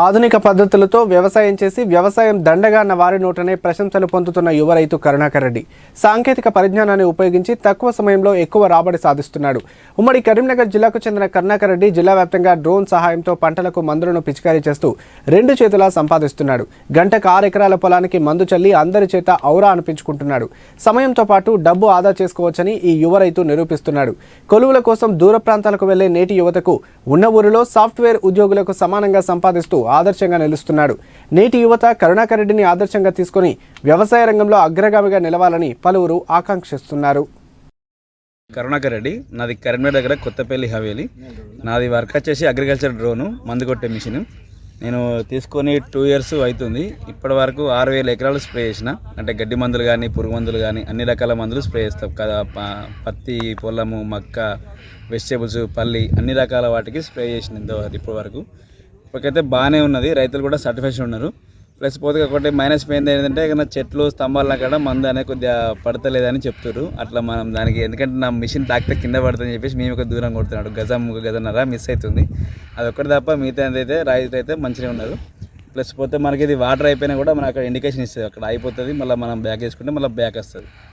ఆధునిక పద్ధతులతో వ్యవసాయం చేసి వ్యవసాయం దండగా అన్న వారి నోటనే ప్రశంసలు పొందుతున్న యువ రైతు కరుణాకర్ రెడ్డి. సాంకేతిక పరిజ్ఞానాన్ని ఉపయోగించి తక్కువ సమయంలో ఎక్కువ రాబడి సాధిస్తున్నాడు. ఉమ్మడి కరీంనగర్ జిల్లాకు చెందిన కరుణాకర్ రెడ్డి జిల్లా వ్యాప్తంగా డ్రోన్ సహాయంతో పంటలకు మందులను పిచికారీ చేస్తూ రెండు చేతులా సంపాదిస్తున్నాడు. గంటకు ఆరు ఎకరాల పొలానికి మందు చల్లి అందరి చేత ఔరా అనిపించుకుంటున్నాడు. సమయంతో పాటు డబ్బు ఆదా చేసుకోవచ్చని ఈ యువ రైతు నిరూపిస్తున్నాడు. కొలువుల కోసం దూర ప్రాంతాలకు వెళ్ళే నేటి యువతకు ఉన్న ఊరిలో సాఫ్ట్వేర్ ఉద్యోగులకు సమానంగా సంపాదిస్తూ ఆదర్శంగా నిలుస్తున్నాడు. నేటి యువత కరుణాకర్ రెడ్డిని ఆదర్శంగా తీసుకొని వ్యవసాయ రంగంలో అగ్రగామిగా నిలవాలని పలువురు ఆకాంక్షిస్తున్నారు. కరుణాకర్ రెడ్డి నాది కరీంనగర్ దగ్గర కొత్తపల్లి హవేలి. నాది వర్క్ వచ్చేసి అగ్రికల్చర్ డ్రోను మందు కొట్టే మిషన్. నేను తీసుకొని టూ ఇయర్స్ అవుతుంది. ఇప్పటి వరకు ఆరు వేల ఎకరాలు స్ప్రే చేసిన. అంటే గడ్డి మందులు కానీ పురుగు మందులు కానీ అన్ని రకాల మందులు స్ప్రే చేస్తాం. కదా పత్తి పొలము మక్క వెజిటేబుల్స్ పల్లి అన్ని రకాల వాటికి స్ప్రే చేసిన ఇప్పటి వరకు. ఇప్పటికైతే బాగానే ఉన్నది. రైతులు కూడా సాటిస్ఫాక్షన్ ఉన్నారు. ప్లస్ పోతే ఒకటి మైనస్ పోయింది ఏంటంటే ఏదైనా చెట్లు స్తంభాల కాడ మందు అనేది కొద్దిగా పడతలేదని చెప్తారు అట్లా మనం దానికి ఎందుకంటే నా మిషన్ తాకితే కింద పడుతుందని చెప్పేసి మేము ఒక దూరం కొడుతున్నాడు. గజం గజన్నర మిస్ అవుతుంది అది ఒక్కటి తప్ప మిగతా అయితే రైతులు అయితే మంచిగా ఉన్నారు. ప్లస్ పోతే మనకి ఇది వాటర్ అయిపోయినా కూడా మనకు అక్కడ ఇండికేషన్ ఇస్తుంది. అక్కడ అయిపోతుంది. మళ్ళీ మనం బ్యాక్ వేసుకుంటే మళ్ళీ బ్యాక్ వస్తుంది.